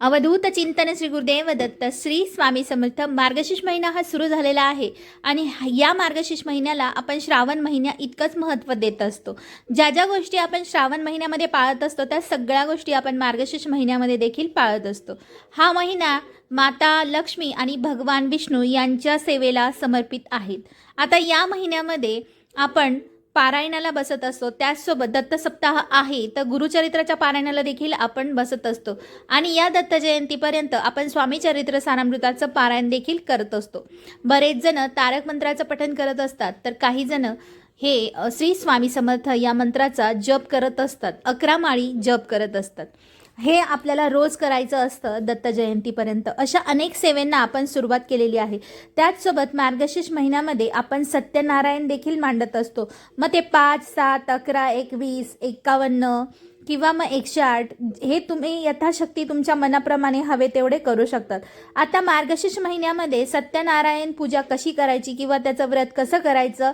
अवधूत चिंतन श्री गुरुदेव दत्त श्री स्वामी समर्थ मार्गशीर्ष महिना हा सुरू झालेला आहे आणि या मार्गशीर्ष महिन्याला आपण श्रावण महिन्या इतकंच महत्त्व देत असतो. ज्या ज्या गोष्टी आपण श्रावण महिन्यामध्ये पाळत असतो त्या सगळ्या गोष्टी आपण मार्गशीर्ष महिन्यामध्ये देखील पाळत असतो. हा महिना माता लक्ष्मी आणि भगवान विष्णू यांच्या सेवेला समर्पित आहेत आता या महिन्यामध्ये आपण पारायणाला बसत असतो. त्याचसोबत दत्त सप्ताह आहे तर गुरुचरित्राच्या पारायणाला देखील आपण बसत असतो. आणि या दत्त जयंतीपर्यंत आपण स्वामी चरित्र सारामृताचं पारायण देखील करत असतो. बरेच जण तारक मंत्राचं पठन करत असतात तर काही जण हे श्री स्वामी समर्थ या मंत्राचा जप करत असतात. अकरा माळी जप करत असतात. हे आपल्याला रोज करायचं असतं दत्त जयंतीपर्यंत अशा अनेक सेवेंना आपण सुरुवात केलेली आहे. त्याचसोबत मार्गशीर्ष महिन्यामध्ये आपण सत्यनारायण देखील मांडत असतो. मग ते पाच सात अकरा एकवीस एक्कावन्न किंवा मग एकशे आठ हे तुम्ही यथाशक्ती तुमच्या मनाप्रमाणे हवे तेवढे करू शकतात. आता मार्गशीर्ष महिन्यामध्ये सत्यनारायण पूजा कशी करायची किंवा त्याचं व्रत कसं करायचं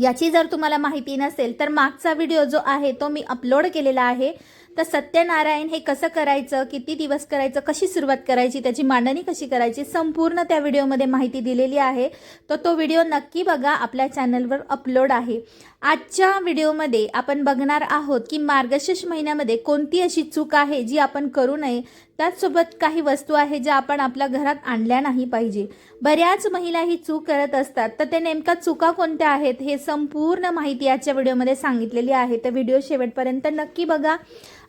याची जर तुम्हाला माहिती नसेल तर मागचा व्हिडिओ जो आहे तो मी अपलोड केलेला आहे. तर सत्यनारायण हे कसं करायचं किती दिवस करायचं कशी सुरुवात करायची त्याची मांडणी कशी करायची संपूर्ण त्या व्हिडिओमध्ये माहिती दिलेली आहे. तर तो व्हिडिओ नक्की बघा आपल्या चॅनलवर अपलोड आहे. आजच्या व्हिडिओमध्ये आपण बघणार आहोत की मार्गशीर्ष महिन्यामध्ये कोणती अशी चूक आहे जी आपण करू नये. त्याचसोबत काही वस्तू आहे ज्या आपण आपल्या घरात आणल्या नाही पाहिजे. बऱ्याच महिला ही चूक करत असतात. तर ते नेमका चुका कोणत्या आहेत हे संपूर्ण माहिती आजच्या व्हिडिओमध्ये सांगितलेली आहे. तर व्हिडिओ शेवटपर्यंत नक्की बघा.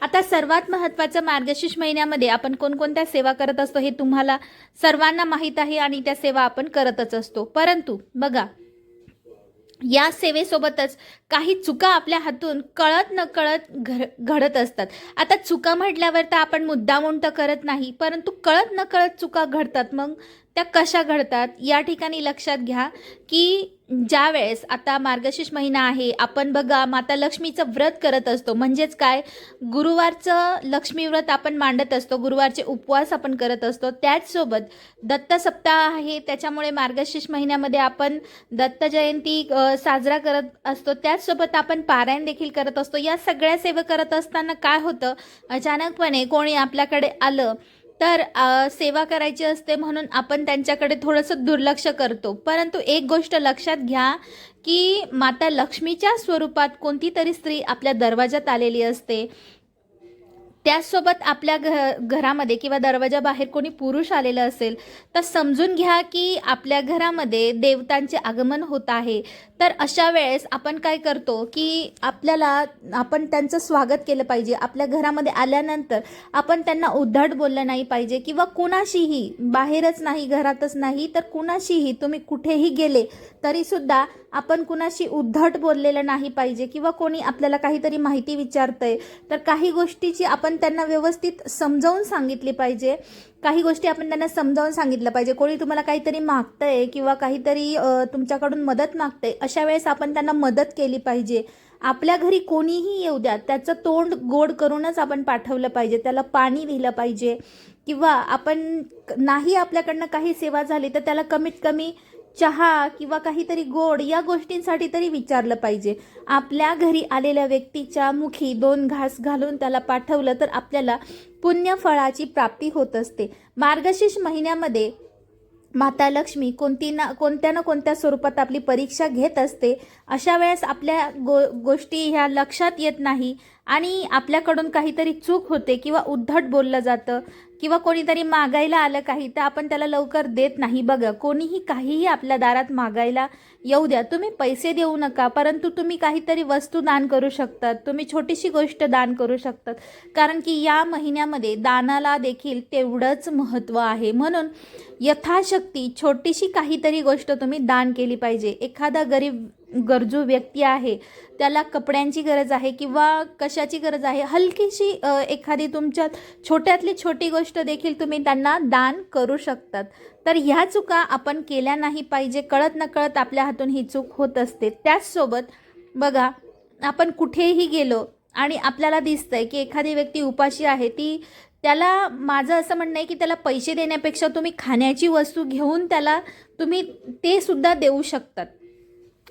आता सर्वात महत्त्वाचं मार्गशीर्ष महिन्यामध्ये आपण कोणकोणत्या सेवा करत असतो हे तुम्हाला सर्वांना माहीत आहे आणि त्या सेवा आपण करतच असतो. परंतु बघा या सेवेसोबतच काही चुका आपल्या हातून कळत न कळत घड घडत असतात. आता चुका म्हटल्यावर तर आपण मुद्दामून तर करत नाही परंतु कळत न कळत चुका घडतात. मग त्या कशा घडतात? या ठिकाणी लक्षात घ्या की ज्या वेळेस आता मार्गशीर्ष महिना आहे आपण बघा माता लक्ष्मीचं व्रत करत असतो. म्हणजेच काय? गुरुवारचं लक्ष्मी व्रत आपण मांडत असतो गुरुवारचे उपवास आपण करत असतो. त्याचसोबत दत्त सप्ताह आहे त्याच्यामुळे मार्गशीर्ष महिन्यामध्ये आपण दत्त जयंती साजरा करत असतो. त्याचसोबत आपण पारायण देखील करत असतो. या सगळ्या सेवा करत असताना काय होतं? अचानकपणे कोणी आपल्याकडे आलं तर सेवा करायची असते म्हणून आपण त्यांच्याकडे थोडंसं दुर्लक्ष करतो. परंतु एक गोष्ट लक्षात घ्या की माता लक्ष्मीच्या स्वरूपात कोणती तरी स्त्री आपल्या दरवाजात आलेली असते. त्याचसोबत आपल्या घ घरामध्ये किंवा दरवाजा बाहेर कोणी पुरुष आलेलं असेल तर समजून घ्या की आपल्या घरामध्ये देवतांचे आगमन होत आहे. तर अशा वेळेस आपण काय करतो की आपल्याला आपण त्यांचं स्वागत केलं पाहिजे. आपल्या घरामध्ये आल्यानंतर आपण त्यांना उद्धट बोललं नाही पाहिजे किंवा कुणाशीही बाहेरच नाही घरातच नाही तर कुणाशीही तुम्ही कुठेही गेले तरीसुद्धा आपण कुणाशी उद्धट बोललेलं नाही पाहिजे किंवा कोणी आपल्याला काहीतरी माहिती विचारतंय तर काही गोष्टीची आपण त्यांना व्यवस्थित समजावून सांगितली पाहिजे. काही गोष्टी आपण त्यांना समजावून सांगितलं पाहिजे. कोणी तुम्हाला काहीतरी मागतंय किंवा काहीतरी तुमच्याकडून मदत मागतंय अशा वेळेस आपण त्यांना मदत केली पाहिजे. आपल्या घरी कोणीही येऊ द्या त्याचं तोंड गोड करूनच आपण पाठवलं पाहिजे. त्याला पाणी दिलं पाहिजे. किंवा आपण नाही आपल्याकडनं काही सेवा झाली तर त्याला कमीत कमी चहा किंवा काहीतरी गोड या गोष्टींसाठी तरी विचारलं पाहिजे. आपल्या घरी आलेल्या व्यक्तीच्या मुखी दोन घास घालून त्याला पाठवलं तर आपल्याला पुण्यफळाची प्राप्ती होत असते. मार्गशीर्ष महिन्यामध्ये माता लक्ष्मी कोणती ना कोणत्या ना कोणत्या स्वरूपात आपली परीक्षा घेत असते अशा वेळेस आपल्या गो गोष्टी ह्या लक्षात येत नाही. आणि आपल्याकडून काहीतरी चूक होते किंवा उद्धट बोललं जातं किंवा कोणीतरी मागायला आलं काही तर आपण त्याला लवकर देत नाही. बघा कोणीही काहीही आपल्या दारात मागायला येऊ द्या. तुम्ही पैसे देऊ नका परंतु तुम्ही काहीतरी वस्तू दान करू शकतात. तुम्ही छोटीशी गोष्ट दान करू शकतात. कारण की या महिन्यामध्ये दानाला देखील तेवढंच महत्त्व आहे. म्हणून यथाशक्ती छोटीशी काहीतरी गोष्ट तुम्ही दान केली पाहिजे. एखादा गरीब गरजू व्यक्ती आहे त्याला कपड्यांची गरज आहे किंवा कशाची गरज आहे हलकीशी एखादी तुमच्या छोट्यातली छोटी गोष्ट देखील तुम्ही त्यांना दान करू शकतात. तर ह्या चुका आपण केल्या नाही पाहिजे कळत नकळत आपल्या हातून ही चूक होत असते. त्याचसोबत बघा आपण कुठेही गेलो आणि आपल्याला दिसतंय की एखादी व्यक्ती उपाशी आहे ती त्याला माझं असं म्हणणं आहे की त्याला पैसे देण्यापेक्षा तुम्ही खाण्याची वस्तू घेऊन त्याला तुम्ही ते सुद्धा देऊ शकतात.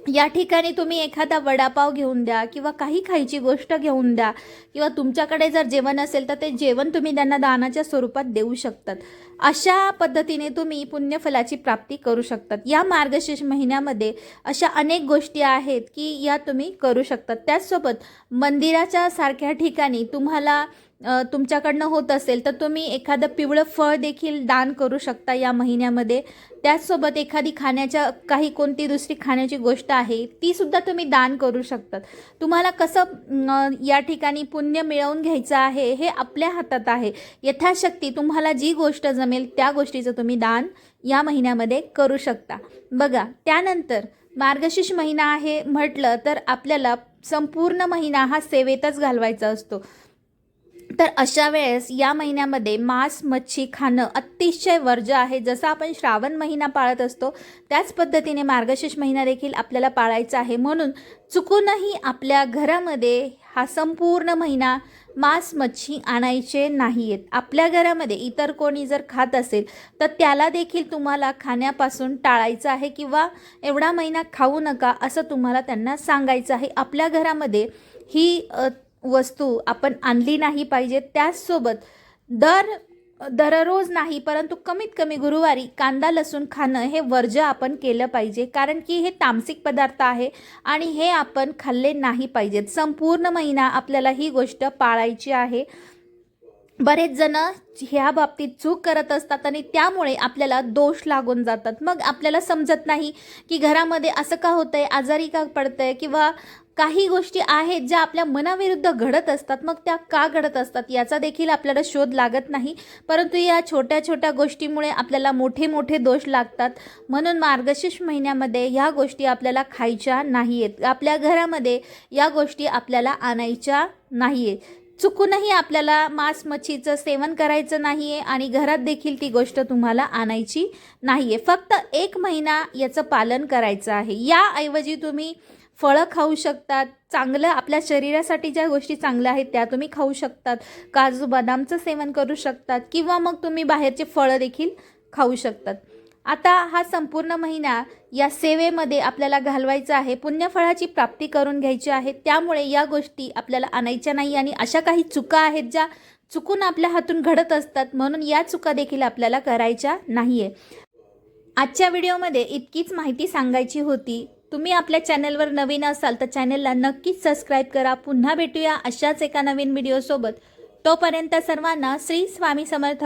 या ठिकाणी तुम्ही एखादा वडापाव घेऊन द्या किंवा काही खायची गोष्ट घेऊन द्या किंवा तुमच्याकडे जर जेवण असेल तर ते जेवण तुम्ही त्यांना दानाच्या स्वरूपात देऊ शकतात. अशा पद्धतीने तुम्ही पुण्यफलाची प्राप्ती करू शकतात. या मार्गशीर्ष महिन्यामध्ये अशा अनेक गोष्टी आहेत की या तुम्ही करू शकतात. त्याचसोबत मंदिराच्या सारख्या ठिकाणी तुम्हाला तुमच्याकडनं होत असेल तर तुम्ही एखादं पिवळं फळ देखील दान करू शकता या महिन्यामध्ये. त्याचसोबत एखादी खाण्याच्या काही कोणती दुसरी खाण्याची गोष्ट आहे ती सुद्धा तुम्ही दान करू शकतात. तुम्हाला कसं या ठिकाणी पुण्य मिळवून घ्यायचं आहे हे आपल्या हातात आहे. यथाशक्ती तुम्हाला जी गोष्ट जमेल त्या गोष्टीचं तुम्ही दान या महिन्यामध्ये करू शकता. बघा त्यानंतर मार्गशीर्ष महिना आहे म्हटलं तर आपल्याला संपूर्ण महिना हा सेवेतच घालवायचा असतो. तर अशा वेळेस या महिन्यामध्ये मांस मच्छी खाणं अतिशय वर्ज आहे. जसं आपण श्रावण महिना पाळत असतो त्याच पद्धतीने मार्गशीर्ष महिना देखील आपल्याला पाळायचा आहे. म्हणून चुकूनही आपल्या घरामध्ये हा संपूर्ण महिना मांस मच्छी आणायचे नाही आहेत आपल्या घरामध्ये इतर कोणी जर खात असेल तर त्याला देखील तुम्हाला खाण्यापासून टाळायचं आहे किंवा एवढा महिना खाऊ नका असं तुम्हाला त्यांना सांगायचं आहे. आपल्या घरामध्ये ही वस्तू आपण आणली नाही पाहिजे त्याचसोबत दर दररोज नाही परंतु कमीत कमी गुरुवारी कांदा लसूण खाणं हे वर्ज्य आपण केलं पाहिजे कारण की हे तामसिक पदार्थ आहे आणि हे आपण खाल्ले नाही पाहिजेत. संपूर्ण महिना आपल्याला ही गोष्ट पाळायची आहे. बरेच जण ह्या बाबतीत चूक करत असतात आणि त्यामुळे आपल्याला दोष लागून जातात. मग आपल्याला समजत नाही की घरामध्ये असं का होतंय आजारी का पडतंय किंवा काही गोष्टी आहेत ज्या आपल्या मनाविरुद्ध घडत असतात. मग त्या का घडत असतात? याचा देखील आपल्याला शोध लागत नाही. परंतु या छोट्या छोट्या गोष्टीमुळे आपल्याला मोठे मोठे दोष लागतात. म्हणून मार्गशीर्ष महिन्यामध्ये ह्या गोष्टी आपल्याला खायच्या नाही आहेत आपल्या घरामध्ये या गोष्टी आपल्याला आणायच्या नाही आहेत चुकूनही आपल्याला मांस मच्छीचं सेवन करायचं नाही आहे आणि घरात देखील ती गोष्ट तुम्हाला आणायची नाही आहे फक्त एक महिना याचं पालन करायचं आहे. याऐवजी तुम्ही फळं खाऊ शकतात. चांगलं आपल्या शरीरासाठी ज्या गोष्टी चांगल्या आहेत त्या तुम्ही खाऊ शकतात. काजू बदामचं सेवन करू शकतात किंवा मग तुम्ही बाहेरचे फळं देखील खाऊ शकतात. आता हा संपूर्ण महिना या सेवेमध्ये आपल्याला घालवायचा आहे. पुण्यफळाची प्राप्ती करून घ्यायची आहे. त्यामुळे या गोष्टी आपल्याला आणायच्या नाही आणि अशा काही चुका आहेत ज्या चुकून आपल्या हातून घडत असतात म्हणून या चुका देखील आपल्याला करायच्या नाही आहे आजच्या व्हिडिओमध्ये इतकीच माहिती सांगायची होती. तुम्ही आपल्या चॅनलवर नवीन असाल तर चॅनलला नक्कीच सबस्क्राईब करा. पुन्हा भेटूया अशाच एका नवीन व्हिडिओसोबत तोपर्यंत सर्वांना श्री स्वामी समर्थ.